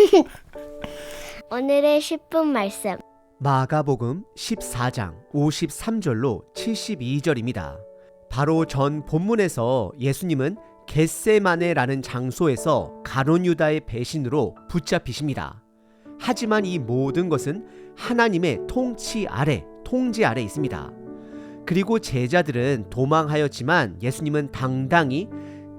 오늘의 10분 말씀. 마가복음 14장 53절로 72절입니다. 바로 전 본문에서 예수님은 겟세마네라는 장소에서 가론 유다의 배신으로 붙잡히십니다. 하지만 이 모든 것은 하나님의 통치 아래, 통제 아래 있습니다. 그리고 제자들은 도망하였지만 예수님은 당당히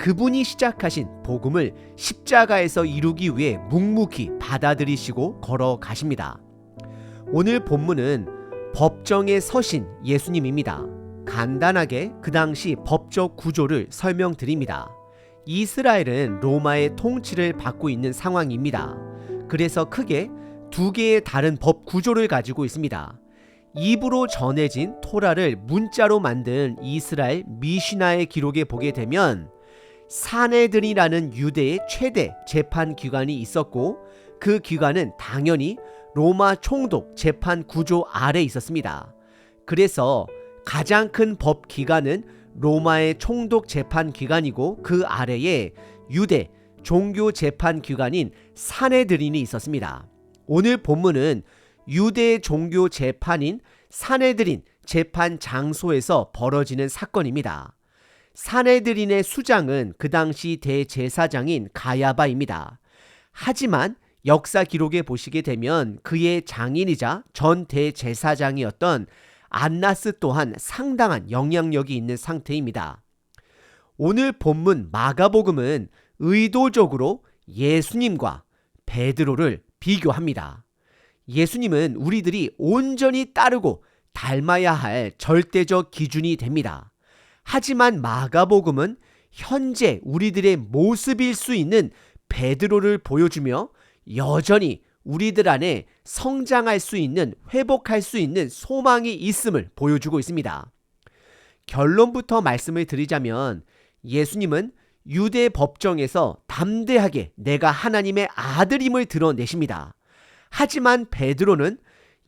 그분이 시작하신 복음을 십자가에서 이루기 위해 묵묵히 받아들이시고 걸어가십니다. 오늘 본문은 법정에 서신 예수님입니다. 간단하게 그 당시 법적 구조를 설명드립니다. 이스라엘은 로마의 통치를 받고 있는 상황입니다. 그래서 크게 두 개의 다른 법 구조를 가지고 있습니다. 입으로 전해진 토라를 문자로 만든 이스라엘 미시나의 기록에 보게 되면 사내들이라는 유대의 최대 재판 기관이 있었고 그 기관은 당연히 로마 총독 재판 구조 아래 있었습니다. 그래서 가장 큰 법 기관은 로마의 총독 재판 기관이고 그 아래에 유대 종교 재판 기관인 사내들인이 있었습니다. 오늘 본문은 유대 종교 재판인 사내들인 재판 장소에서 벌어지는 사건입니다. 사내들인의 수장은 그 당시 대제사장인 가야바입니다. 하지만 역사 기록에 보시게 되면 그의 장인이자 전 대제사장이었던 안나스 또한 상당한 영향력이 있는 상태입니다. 오늘 본문 마가복음은 의도적으로 예수님과 베드로를 비교합니다. 예수님은 우리들이 온전히 따르고 닮아야 할 절대적 기준이 됩니다. 하지만 마가복음은 현재 우리들의 모습일 수 있는 베드로를 보여주며 여전히 우리들 안에 성장할 수 있는 회복할 수 있는 소망이 있음을 보여주고 있습니다. 결론부터 말씀을 드리자면 예수님은 유대 법정에서 담대하게 내가 하나님의 아들임을 드러내십니다. 하지만 베드로는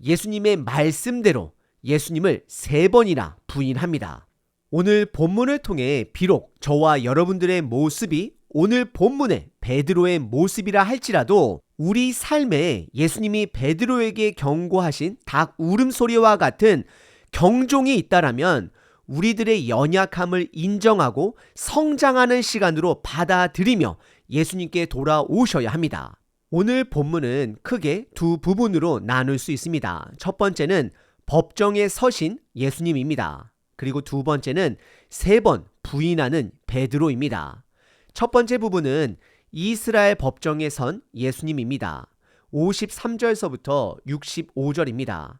예수님의 말씀대로 예수님을 세 번이나 부인합니다. 오늘 본문을 통해 비록 저와 여러분들의 모습이 오늘 본문의 베드로의 모습이라 할지라도 우리 삶에 예수님이 베드로에게 경고하신 닭 울음소리와 같은 경종이 있다라면 우리들의 연약함을 인정하고 성장하는 시간으로 받아들이며 예수님께 돌아오셔야 합니다. 오늘 본문은 크게 두 부분으로 나눌 수 있습니다. 첫 번째는 법정에 서신 예수님입니다. 그리고 두 번째는 세 번 부인하는 베드로입니다. 첫 번째 부분은 이스라엘 법정에 선 예수님입니다. 53절서부터 65절입니다.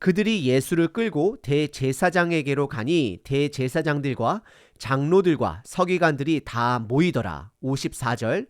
그들이 예수를 끌고 대제사장에게로 가니 대제사장들과 장로들과 서기관들이 다 모이더라. 54절.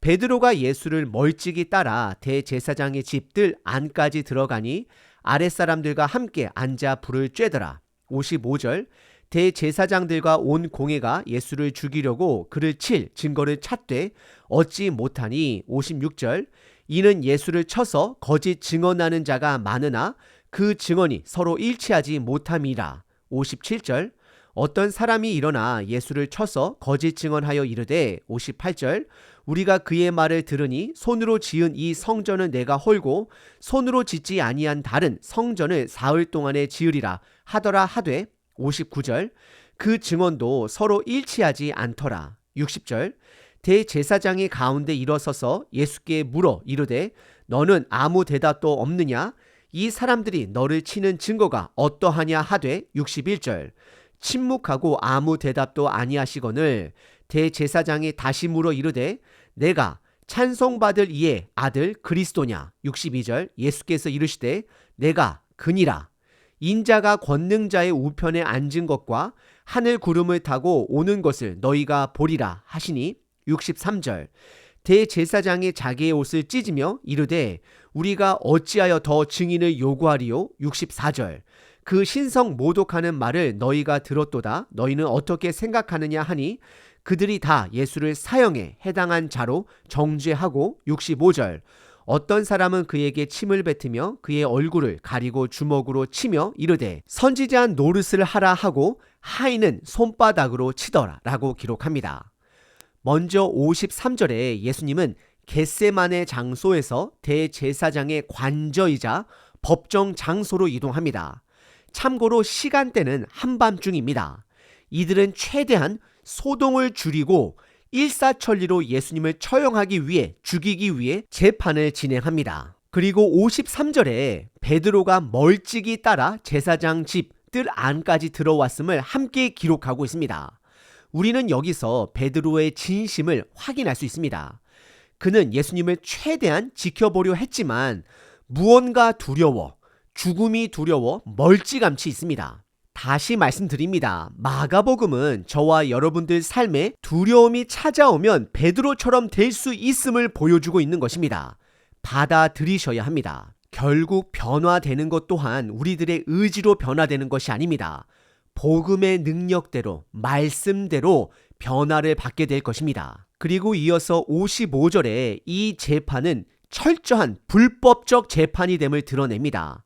베드로가 예수를 멀찍이 따라 대제사장의 집들 안까지 들어가니 아랫사람들과 함께 앉아 불을 쬐더라. 55절. 대제사장들과 온 공회가 예수를 죽이려고 그를 칠 증거를 찾되 얻지 못하니 56절 이는 예수를 쳐서 거짓 증언하는 자가 많으나 그 증언이 서로 일치하지 못함이라 57절 어떤 사람이 일어나 예수를 쳐서 거짓 증언하여 이르되 58절 우리가 그의 말을 들으니 손으로 지은 이 성전은 내가 헐고 손으로 짓지 아니한 다른 성전을 사흘 동안에 지으리라 하더라 하되 59절 그 증언도 서로 일치하지 않더라. 60절 대제사장이 가운데 일어서서 예수께 물어 이르되 너는 아무 대답도 없느냐? 이 사람들이 너를 치는 증거가 어떠하냐? 하되 61절 침묵하고 아무 대답도 아니하시거늘 대제사장이 다시 물어 이르되 내가 찬송받을 이의 아들 그리스도냐? 62절 예수께서 이르시되 내가 그니라 인자가 권능자의 우편에 앉은 것과 하늘 구름을 타고 오는 것을 너희가 보리라 하시니 63절. 대제사장이 자기의 옷을 찢으며 이르되 우리가 어찌하여 더 증인을 요구하리요? 64절. 그 신성 모독하는 말을 너희가 들었도다. 너희는 어떻게 생각하느냐 하니 그들이 다 예수를 사형에 해당한 자로 정죄하고 65절 어떤 사람은 그에게 침을 뱉으며 그의 얼굴을 가리고 주먹으로 치며 이르되 선지자한 노릇을 하라 하고 하인은 손바닥으로 치더라 라고 기록합니다. 먼저 53절에 예수님은 겟세만의 장소에서 대제사장의 관저이자 법정 장소로 이동합니다. 참고로 시간대는 한밤중입니다. 이들은 최대한 소동을 줄이고 일사천리로 예수님을 처형하기 위해 죽이기 위해 재판을 진행합니다. 그리고 53절에 베드로가 멀찍이 따라 제사장 집 뜰 안까지 들어왔음을 함께 기록하고 있습니다. 우리는 여기서 베드로의 진심을 확인할 수 있습니다. 그는 예수님을 최대한 지켜보려 했지만 무언가 두려워, 죽음이 두려워 멀찌감치 있습니다. 다시 말씀드립니다. 마가복음은 저와 여러분들 삶에 두려움이 찾아오면 베드로처럼 될 수 있음을 보여주고 있는 것입니다. 받아들이셔야 합니다. 결국 변화되는 것 또한 우리들의 의지로 변화되는 것이 아닙니다. 복음의 능력대로, 말씀대로 변화를 받게 될 것입니다. 그리고 이어서 55절에 이 재판은 철저한 불법적 재판이 됨을 드러냅니다.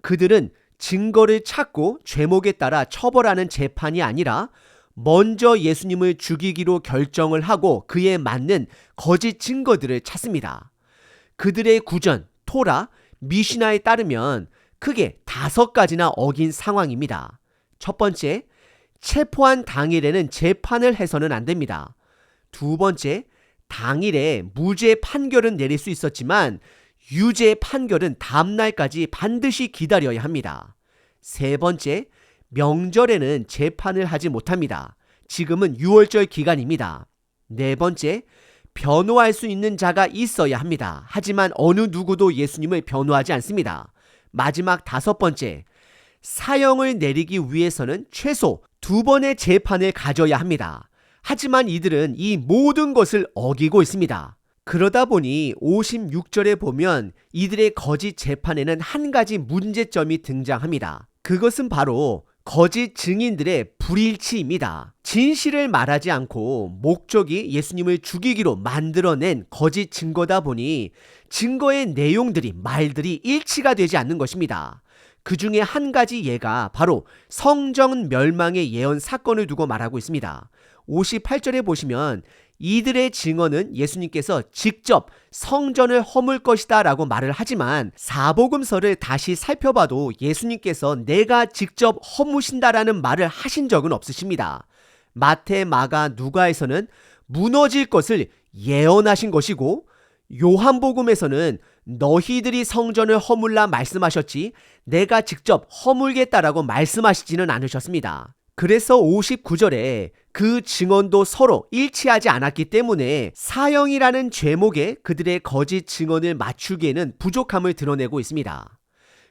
그들은 증거를 찾고 죄목에 따라 처벌하는 재판이 아니라 먼저 예수님을 죽이기로 결정을 하고 그에 맞는 거짓 증거들을 찾습니다. 그들의 구전, 토라, 미시나에 따르면 크게 다섯 가지나 어긴 상황입니다. 첫 번째, 체포한 당일에는 재판을 해서는 안 됩니다. 두 번째, 당일에 무죄 판결은 내릴 수 있었지만 유죄 판결은 다음날까지 반드시 기다려야 합니다. 세 번째, 명절에는 재판을 하지 못합니다. 지금은 6월절 기간입니다. 네 번째, 변호할 수 있는 자가 있어야 합니다. 하지만 어느 누구도 예수님을 변호하지 않습니다. 마지막 다섯 번째, 사형을 내리기 위해서는 최소 두 번의 재판을 가져야 합니다. 하지만 이들은 이 모든 것을 어기고 있습니다. 그러다 보니 56절에 보면 이들의 거짓 재판에는 한 가지 문제점이 등장합니다. 그것은 바로 거짓 증인들의 불일치입니다. 진실을 말하지 않고 목적이 예수님을 죽이기로 만들어낸 거짓 증거다 보니 증거의 내용들이 말들이 일치가 되지 않는 것입니다. 그 중에 한 가지 예가 바로 성전 멸망의 예언 사건을 두고 말하고 있습니다. 58절에 보시면 이들의 증언은 예수님께서 직접 성전을 허물 것이다 라고 말을 하지만 사복음서를 다시 살펴봐도 예수님께서 내가 직접 허무신다라는 말을 하신 적은 없으십니다. 마태, 마가, 누가에서는 무너질 것을 예언하신 것이고 요한복음에서는 너희들이 성전을 허물라 말씀하셨지 내가 직접 허물겠다라고 말씀하시지는 않으셨습니다. 그래서 59절에 그 증언도 서로 일치하지 않았기 때문에 사형이라는 죄목에 그들의 거짓 증언을 맞추기에는 부족함을 드러내고 있습니다.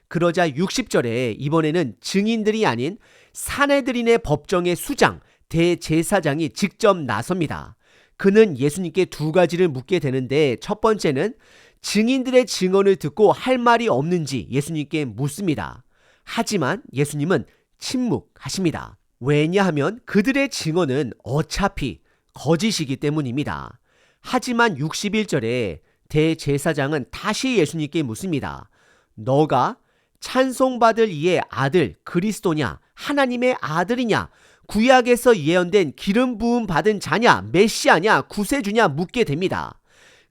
그러자 60절에 이번에는 증인들이 아닌 사내들인의 법정의 수장, 대제사장이 직접 나섭니다. 그는 예수님께 두 가지를 묻게 되는데 첫 번째는 증인들의 증언을 듣고 할 말이 없는지 예수님께 묻습니다. 하지만 예수님은 침묵하십니다. 왜냐하면 그들의 증언은 어차피 거짓이기 때문입니다. 하지만 61절에 대제사장은 다시 예수님께 묻습니다. 너가 찬송받을 이의 아들 그리스도냐 하나님의 아들이냐 구약에서 예언된 기름 부음 받은 자냐 메시아냐 구세주냐 묻게 됩니다.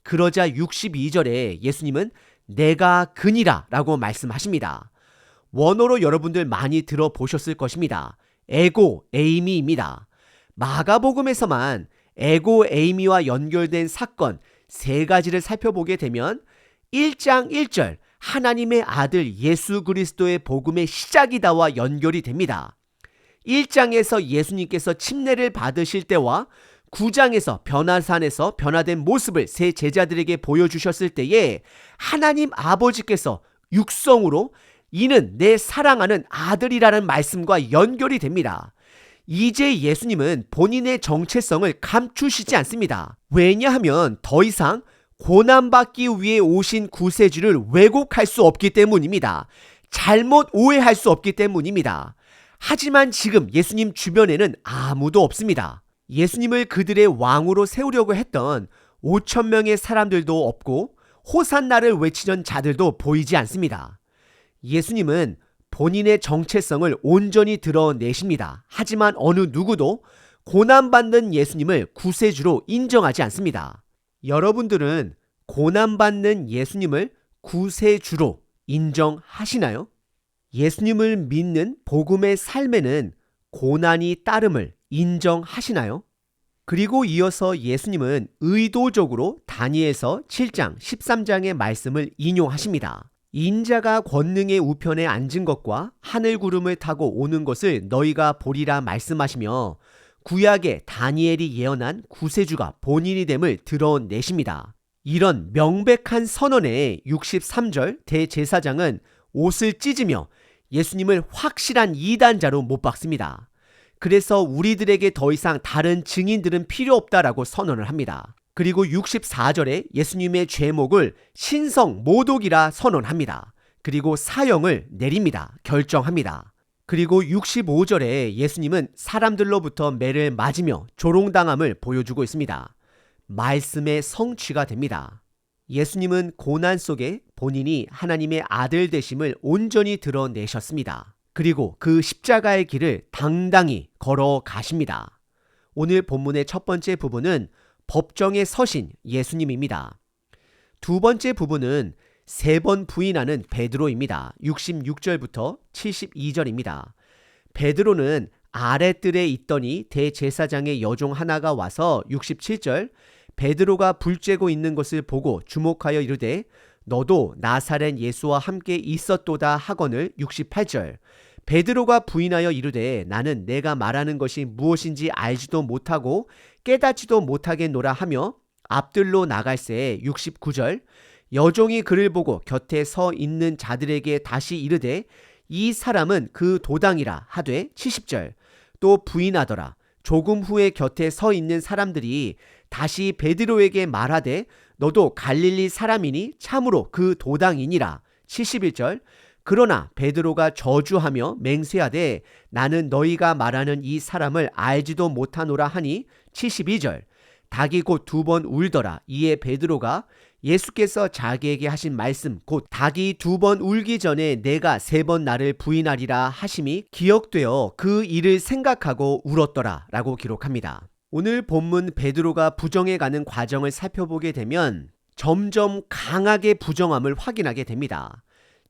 그러자 62절에 예수님은 내가 그니라 라고 말씀하십니다. 원어로 여러분들 많이 들어보셨을 것입니다. 에고 에이미입니다. 마가복음에서만 에고 에이미와 연결된 사건 세 가지를 살펴보게 되면 1장 1절 하나님의 아들 예수 그리스도의 복음의 시작이다와 연결이 됩니다. 1장에서 예수님께서 침례를 받으실 때와 9장에서 변화산에서 변화된 모습을 세 제자들에게 보여주셨을 때에 하나님 아버지께서 육성으로 이는 내 사랑하는 아들이라는 말씀과 연결이 됩니다. 이제 예수님은 본인의 정체성을 감추시지 않습니다. 왜냐하면 더 이상 고난받기 위해 오신 구세주를 왜곡할 수 없기 때문입니다. 잘못 오해할 수 없기 때문입니다. 하지만 지금 예수님 주변에는 아무도 없습니다. 예수님을 그들의 왕으로 세우려고 했던 5천 명의 사람들도 없고 호산나를 외치던 자들도 보이지 않습니다. 예수님은 본인의 정체성을 온전히 드러내십니다. 하지만 어느 누구도 고난받는 예수님을 구세주로 인정하지 않습니다. 여러분들은 고난받는 예수님을 구세주로 인정하시나요? 예수님을 믿는 복음의 삶에는 고난이 따름을 인정하시나요? 그리고 이어서 예수님은 의도적으로 다니엘서 7장 13장의 말씀을 인용하십니다. 인자가 권능의 우편에 앉은 것과 하늘 구름을 타고 오는 것을 너희가 보리라 말씀하시며 구약의 다니엘이 예언한 구세주가 본인이 됨을 드러내십니다. 이런 명백한 선언에 63절 대제사장은 옷을 찢으며 예수님을 확실한 이단자로 못 박습니다. 그래서 우리들에게 더 이상 다른 증인들은 필요 없다라고 선언을 합니다. 그리고 64절에 예수님의 죄목을 신성 모독이라 선언합니다. 그리고 사형을 내립니다. 결정합니다. 그리고 65절에 예수님은 사람들로부터 매를 맞으며 조롱당함을 보여주고 있습니다. 말씀의 성취가 됩니다. 예수님은 고난 속에 본인이 하나님의 아들 되심을 온전히 드러내셨습니다. 그리고 그 십자가의 길을 당당히 걸어가십니다. 오늘 본문의 첫 번째 부분은 법정에 서신 예수님입니다. 두 번째 부분은 세 번 부인하는 베드로입니다. 66절부터 72절입니다. 베드로는 아랫뜰에 있더니 대제사장의 여종 하나가 와서 67절 베드로가 불 쬐고 있는 것을 보고 주목하여 이르되 너도 나사렛 예수와 함께 있었도다 하거늘 68절 베드로가 부인하여 이르되 나는 내가 말하는 것이 무엇인지 알지도 못하고 깨닫지도 못하겠노라 하며 앞들로 나갈새 69절 여종이 그를 보고 곁에 서 있는 자들에게 다시 이르되 이 사람은 그 도당이라 하되 70절 또 부인하더라. 조금 후에 곁에 서 있는 사람들이 다시 베드로에게 말하되 너도 갈릴리 사람이니 참으로 그 도당이니라. 71절 그러나 베드로가 저주하며 맹세하되 나는 너희가 말하는 이 사람을 알지도 못하노라 하니 72절 닭이 곧 두 번 울더라 이에 베드로가 예수께서 자기에게 하신 말씀 곧 닭이 두 번 울기 전에 내가 세 번 나를 부인하리라 하심이 기억되어 그 일을 생각하고 울었더라 라고 기록합니다. 오늘 본문 베드로가 부정해 가는 과정을 살펴보게 되면 점점 강하게 부정함을 확인하게 됩니다.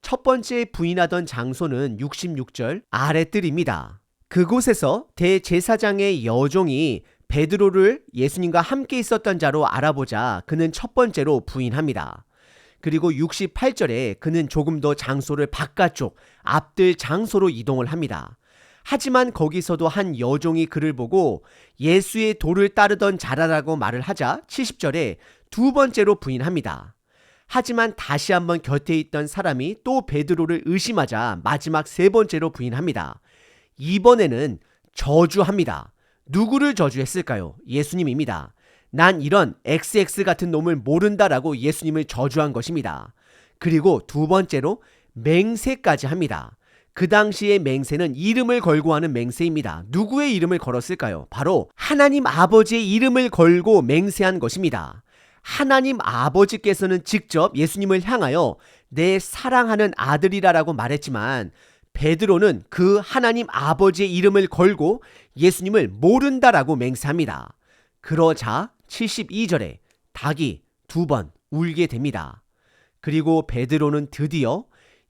첫 번째 부인하던 장소는 66절 아랫뜰입니다. 그곳에서 대제사장의 여종이 베드로를 예수님과 함께 있었던 자로 알아보자 그는 첫 번째로 부인합니다. 그리고 68절에 그는 조금 더 장소를 바깥쪽 앞뜰 장소로 이동을 합니다. 하지만 거기서도 한 여종이 그를 보고 예수의 도를 따르던 자라라고 말을 하자 70절에 두 번째로 부인합니다. 하지만 다시 한번 곁에 있던 사람이 또 베드로를 의심하자 마지막 세 번째로 부인합니다. 이번에는 저주합니다. 누구를 저주했을까요? 예수님입니다. 난 이런 XX 같은 놈을 모른다라고 예수님을 저주한 것입니다. 그리고 두 번째로 맹세까지 합니다. 그 당시의 맹세는 이름을 걸고 하는 맹세입니다. 누구의 이름을 걸었을까요? 바로 하나님 아버지의 이름을 걸고 맹세한 것입니다. 하나님 아버지께서는 직접 예수님을 향하여 내 사랑하는 아들이라라고 말했지만 베드로는 그 하나님 아버지의 이름을 걸고 예수님을 모른다라고 맹세합니다. 그러자 72절에 닭이 두 번 울게 됩니다. 그리고 베드로는 드디어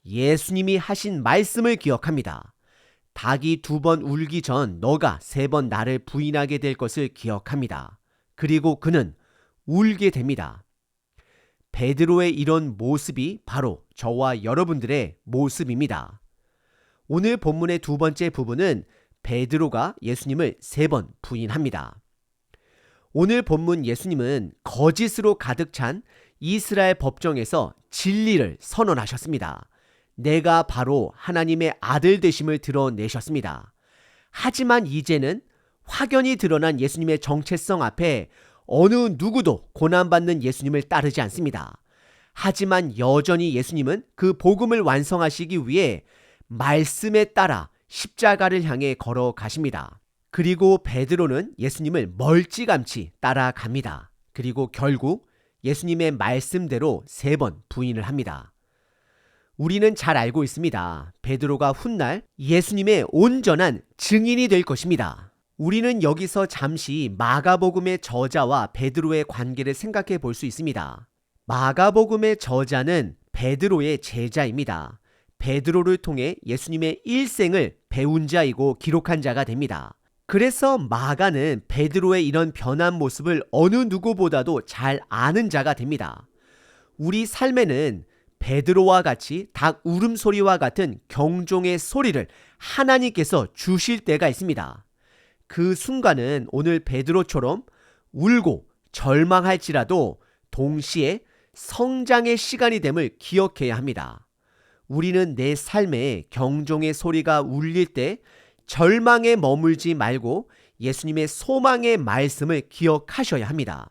예수님이 하신 말씀을 기억합니다. 닭이 두 번 울기 전 너가 세 번 나를 부인하게 될 것을 기억합니다. 그리고 그는 울게 됩니다. 베드로의 이런 모습이 바로 저와 여러분들의 모습입니다. 오늘 본문의 두 번째 부분은 베드로가 예수님을 세 번 부인합니다. 오늘 본문 예수님은 거짓으로 가득 찬 이스라엘 법정에서 진리를 선언하셨습니다. 내가 바로 하나님의 아들 되심을 드러내셨습니다. 하지만 이제는 확연히 드러난 예수님의 정체성 앞에 어느 누구도 고난받는 예수님을 따르지 않습니다. 하지만 여전히 예수님은 그 복음을 완성하시기 위해 말씀에 따라 십자가를 향해 걸어가십니다. 그리고 베드로는 예수님을 멀찌감치 따라갑니다. 그리고 결국 예수님의 말씀대로 세 번 부인을 합니다. 우리는 잘 알고 있습니다. 베드로가 훗날 예수님의 온전한 증인이 될 것입니다. 우리는 여기서 잠시 마가복음의 저자와 베드로의 관계를 생각해 볼 수 있습니다. 마가복음의 저자는 베드로의 제자입니다. 베드로를 통해 예수님의 일생을 배운 자이고 기록한 자가 됩니다. 그래서 마가는 베드로의 이런 변한 모습을 어느 누구보다도 잘 아는 자가 됩니다. 우리 삶에는 베드로와 같이 닭 울음소리와 같은 경종의 소리를 하나님께서 주실 때가 있습니다. 그 순간은 오늘 베드로처럼 울고 절망할지라도 동시에 성장의 시간이 됨을 기억해야 합니다. 우리는 내 삶에 경종의 소리가 울릴 때 절망에 머물지 말고 예수님의 소망의 말씀을 기억하셔야 합니다.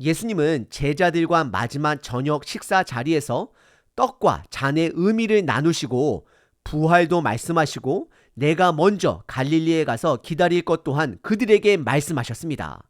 예수님은 제자들과 마지막 저녁 식사 자리에서 떡과 잔의 의미를 나누시고 부활도 말씀하시고 내가 먼저 갈릴리에 가서 기다릴 것 또한 그들에게 말씀하셨습니다.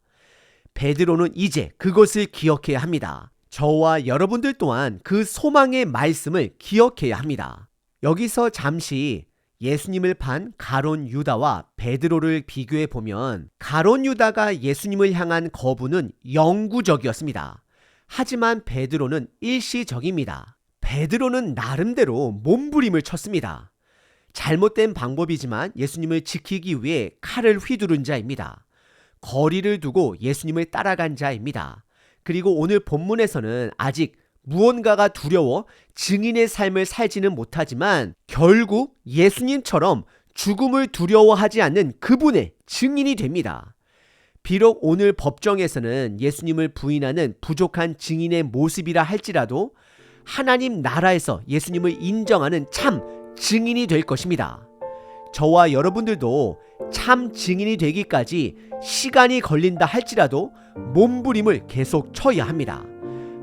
베드로는 이제 그것을 기억해야 합니다. 저와 여러분들 또한 그 소망의 말씀을 기억해야 합니다. 여기서 잠시 예수님을 판 가론 유다와 베드로를 비교해 보면 가론 유다가 예수님을 향한 거부는 영구적이었습니다. 하지만 베드로는 일시적입니다. 베드로는 나름대로 몸부림을 쳤습니다. 잘못된 방법이지만 예수님을 지키기 위해 칼을 휘두른 자입니다. 거리를 두고 예수님을 따라간 자입니다. 그리고 오늘 본문에서는 아직 무언가가 두려워 증인의 삶을 살지는 못하지만 결국 예수님처럼 죽음을 두려워하지 않는 그분의 증인이 됩니다. 비록 오늘 법정에서는 예수님을 부인하는 부족한 증인의 모습이라 할지라도 하나님 나라에서 예수님을 인정하는 참 증인이 될 것입니다. 저와 여러분들도 참 증인이 되기까지 시간이 걸린다 할지라도 몸부림을 계속 쳐야 합니다.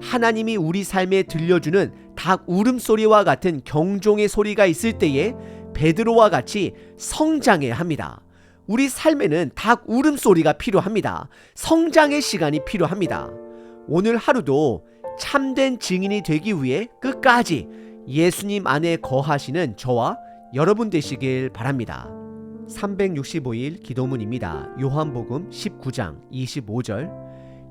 하나님이 우리 삶에 들려주는 닭 울음소리와 같은 경종의 소리가 있을 때에 베드로와 같이 성장해야 합니다. 우리 삶에는 닭 울음소리가 필요합니다. 성장의 시간이 필요합니다. 오늘 하루도 참된 증인이 되기 위해 끝까지 예수님 안에 거하시는 저와 여러분 되시길 바랍니다. 365일 기도문입니다. 요한복음 19장 25절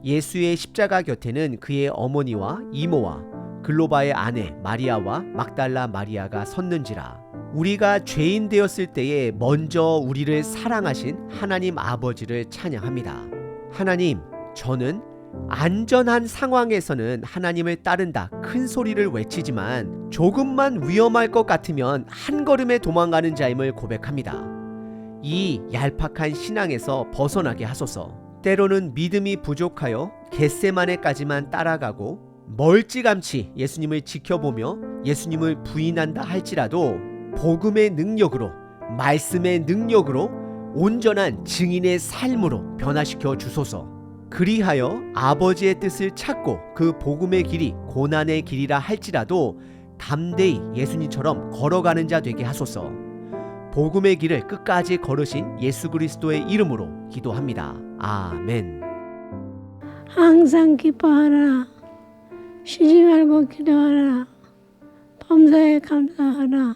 예수의 십자가 곁에는 그의 어머니와 이모와 글로바의 아내 마리아와 막달라 마리아가 섰는지라 우리가 죄인 되었을 때에 먼저 우리를 사랑하신 하나님 아버지를 찬양합니다. 하나님, 저는 안전한 상황에서는 하나님을 따른다 큰 소리를 외치지만 조금만 위험할 것 같으면 한 걸음에 도망가는 자임을 고백합니다. 이 얄팍한 신앙에서 벗어나게 하소서. 때로는 믿음이 부족하여 겟세마네까지만 따라가고 멀찌감치 예수님을 지켜보며 예수님을 부인한다 할지라도 복음의 능력으로 말씀의 능력으로 온전한 증인의 삶으로 변화시켜 주소서. 그리하여 아버지의 뜻을 찾고 그 복음의 길이 고난의 길이라 할지라도 담대히 예수님처럼 걸어가는 자 되게 하소서. 복음의 길을 끝까지 걸으신 예수 그리스도의 이름으로 기도합니다. 아멘. 항상 기뻐하라. 쉬지 말고 기도하라. 범사에 감사하라.